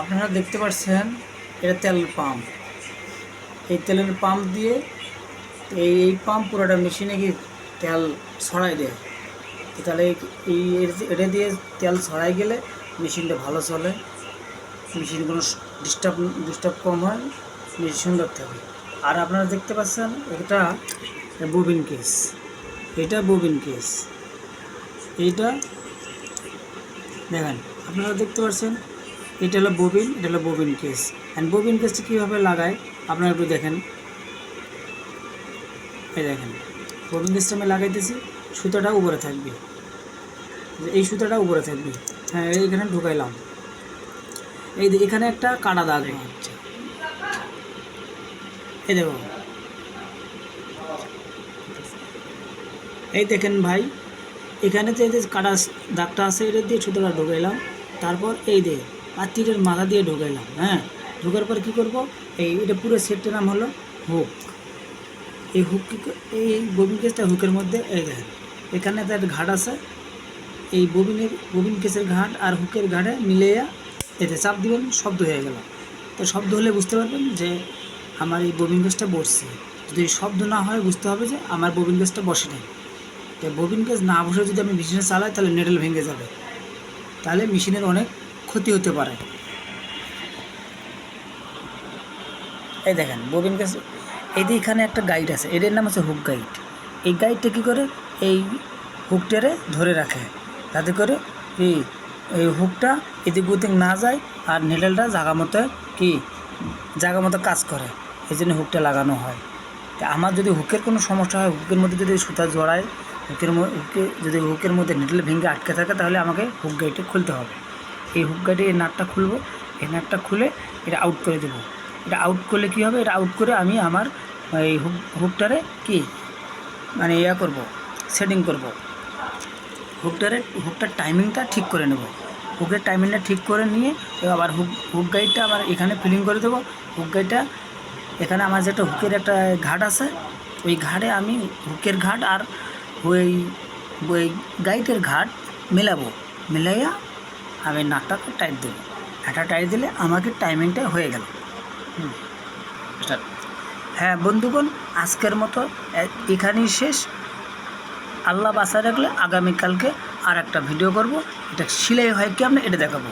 আপনারা দেখতে পাচ্ছেন এটা তেলের পাম্প। এই তেলের পাম্প দিয়ে এই এই পাম্প পুরোটা মেশিনে গিয়ে তেল ছড়াই দেয়? তাহলে এই এটা দিয়ে তেল ছড়াই গেলে মেশিনটা ভালো চলে। মেশিন কোনো ডিস্টার্ব ডিস্টার্ব কম হয়, মেশিন সুন্দর থাকে। আর আপনারা দেখতে পাচ্ছেন, এটা বুবিন কেস। এটা বুবিন কেস। এইটা, দেখেন, আপনারা দেখতে পাচ্ছেন এটা হলো ববিন এটা হলো ববিন কেস অ্যান্ড ববিন কেসটা কীভাবে লাগায়? আপনারা একটু দেখেন। এই দেখেন ববিন কেসটা আমি লাগাইতেছি, সুতোটা উপরে থাকবে। এই সুতোটা উপরে থাকবে। হ্যাঁ এইখানে ঢুকাইলাম। এই এখানে একটা কাটা দাগ হচ্ছে। এই দেখো। এই দেখেন ভাই, এখানে যে কাটা দাগটা আছে, এটা দিয়ে সুতোটা ঢুকাইলাম। তারপর এই দিয়ে পাত্রিটার মাথা দিয়ে ঢুকাইলাম হ্যাঁ? ঢোকার পর কী করব? এই এটা পুরো সেটটার নাম হলো হুক। এই হুক কি এই ববিন কেসটা হুকের মধ্যে, এই দেখেন, এখানে তার ঘাট আছে। এই ববিনের, ববিন কেসের ঘাট আর হুকের ঘাটে মিলিয়ে এতে চাপ দিবেন, শব্দ হয়ে গেল। তো শব্দ হলে বুঝতে পারবেন যে আমার এই ববিন কেসটা বসছে। যদি শব্দ না হয়, বুঝতে হবে যে আমার ববিন কেসটা বসে নেই। তো ববিন কেস না বসে যদি আমি মেশিনে চালাই, তাহলে নেডেল ভেঙে যাবে। তাহলে মেশিনের অনেক ক্ষতি হতে পারে। এই দেখেন, ববিন এই যে এখানে একটা গাইড আছে। এদের নাম হচ্ছে হুক গাইড এই গাইডটা কী করে? এই হুকটারে ধরে রাখে। তাতে করে এই এই হুকটা এদিক ওদিক না যায় আর নেডেলটা জাগা মতো কি, জাগা মতো কাজ করে। এই জন্য হুকটা লাগানো হয়। তা আমার যদি হুকের কোনো সমস্যা হয় হুকের মধ্যে যদি সুতা জড়ায় হুকের হুকে যদি হুকের মধ্যে নেডেল ভেঙে আটকে থাকে, তাহলে আমাকে হুক গাইডটা খুলতে হবে। এই হুক গাইডে এই নাটটা খুলবো, এই নাটটা খুলে এটা আউট করে দেবো। এটা আউট করলে কী হবে? এটা আউট করে আমি আমার, এই হুক, হুকটারে কি? মানে ইয়া করব সেটিং করব। হুকটারে, হুকটার টাইমিংটা ঠিক করে নেব। হুকের টাইমিংটা ঠিক করে নিয়ে আবার হুক হুক গাইডটা আবার এখানে ফিলিং করে দেবো। হুক গাইডটা এখানে আমার যেটা হুকের একটা ঘাট আছে, ওই ঘাটে আমি হুকের ঘাট আর ওই ওই গাইডের ঘাট মেলাবো। মিলাইয়া আমি নাটটাকে টাইট দেবো এটা টাইট দিলে আমাকে টাইমিংটা হয়ে গেল। হ্যাঁ বন্ধুগণ আজকের মতো এখানেই শেষ। আল্লাহ বাসায় রাখলে আগামীকালকে আর একটা ভিডিও করব। এটা সিলাই হয় কি আমরা এটা দেখাবো।